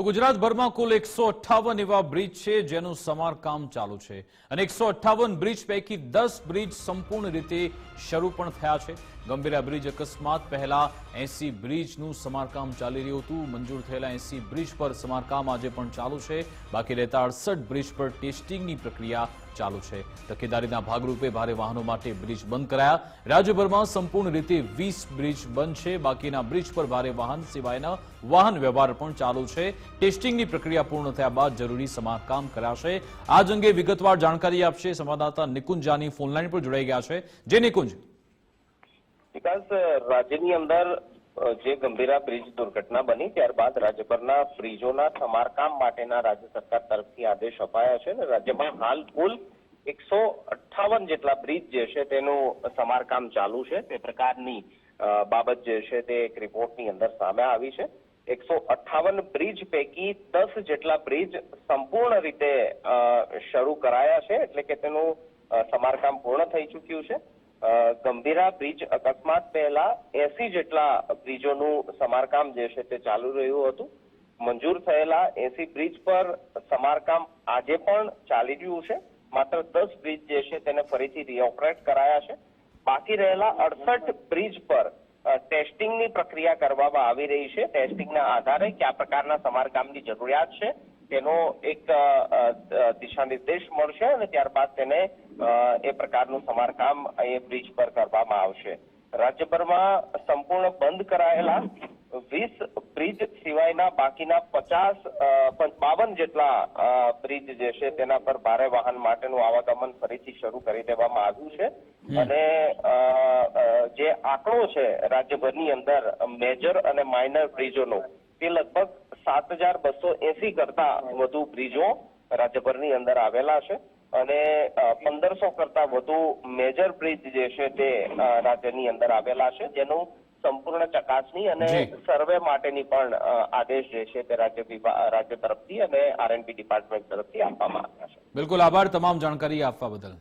તો ગુજરાતભરમાં કુલ એકસો અઠ્ઠાવન એવા બ્રિજ છે જેનું સમારકામ ચાલુ છે. અને એકસો અઠ્ઠાવન બ્રિજ પૈકી દસ બ્રિજ સંપૂર્ણ રીતે શરૂ પણ થયા છે. ગંભીરા બ્રિજ અકસ્માત પહેલા એસી બ્રિજનું સમારકામ ચાલી રહ્યું હતું. મંજૂર થયેલા એસી બ્રિજ પર સમારકામ આજે પણ ચાલુ છે. બાકી રહેતા અડસઠ બ્રિજ પર ટેસ્ટિંગની પ્રક્રિયા ચાલુ છે. તકેદારીના ભાગરૂપે ભારે વાહનો માટે બ્રિજ બંધ કરાયા. રાજ્યભરમાં સંપૂર્ણ રીતે વીસ બ્રિજ બંધ છે. બાકીના બ્રિજ પર ભારે વાહન સિવાયના વાહન વ્યવહાર પણ ચાલુ છે. ટેસ્ટિંગની પ્રક્રિયા પૂર્ણ થયા બાદ જરૂરી સમારકામ કરાશે. આજ અંગે વિગતવાર જાણકારી આપશે સંવાદદાતા નિકુંજ જાની ફોનલાઈન પર જોડાઈ ગયા છે. જે નિકુંજ. વિકાસ રાજ્યની અંદર જે ગંભીરા બ્રિજ દુર્ઘટના બની ત્યારબાદ રાજ્યભરના બ્રિજોના સમારકામ માટેના રાજ્ય સરકાર તરફથી આદેશ અપાયા છે અને રાજ્યમાં હાલ કુલ એકસો અઠ્ઠાવન જેટલા બ્રિજ જે છે તેનું સમારકામ ચાલુ છે. તે પ્રકારની બાબત જે છે તે એક રિપોર્ટની અંદર સામે આવી છે. એકસો અઠ્ઠાવન બ્રિજ પૈકી દસ જેટલા બ્રિજ સંપૂર્ણ રીતે શરૂ કરાયા છે એટલે કે તેનું સમારકામ પૂર્ણ થઈ ચૂક્યું છે. ગંભીરા બ્રિજ અકસ્માત પહેલા એસી જેટલા બ્રિજોનું સમારકામ જે છે તે ચાલુ રહ્યું હતું. મંજૂર થયેલા એસી બ્રિજ પર સમારકામ આજે પણ ચાલી રહ્યું છે. માત્ર દસ બ્રિજ જે છે તેને ફરીથી રીઓપરેટ કરાયા છે. બાકી રહેલા અડસઠ બ્રિજ પર ટેસ્ટિંગની પ્રક્રિયા કરવામાં આવી રહી છે. ટેસ્ટિંગના આધારે કયા પ્રકારના સમારકામની જરૂરિયાત છે? તેનો એક દિશા નિર્દેશ મળશે અને ત્યારબાદ તેને એ પ્રકારનું સમારકામ એ બ્રિજ પર કરવામાં આવશે. રાજ્યભરમાં સંપૂર્ણ બંધ કરાયેલા વીસ બ્રિજ સિવાયના બાકીના પચાસ બાવન જેટલા બ્રિજ જે છે તેના પર ભારે વાહન માટેનું આવાગમન ફરીથી શરૂ કરી દેવામાં આવ્યું છે. અને જે આંકડો છે રાજ્યભરની અંદર મેજર અને માઇનર બ્રિજોનો તે લગભગ સાત હજાર બસો એસી કરતા વધુ બ્રિજો રાજ્યભરની અંદર આવેલા છે અને પંદરસો કરતા વધુ મેજર બ્રિજ જે છે તે રાજ્યની અંદર આવેલા છે. જેનું સંપૂર્ણ ચકાસણી અને સર્વે માટેની પણ આદેશ જે છે તે રાજ્ય રાજ્ય તરફથી અને આરએનબી ડિપાર્ટમેન્ટ તરફથી આપવામાં આવ્યા છે. બિલકુલ આભાર તમામ જાણકારી આપવા બદલ.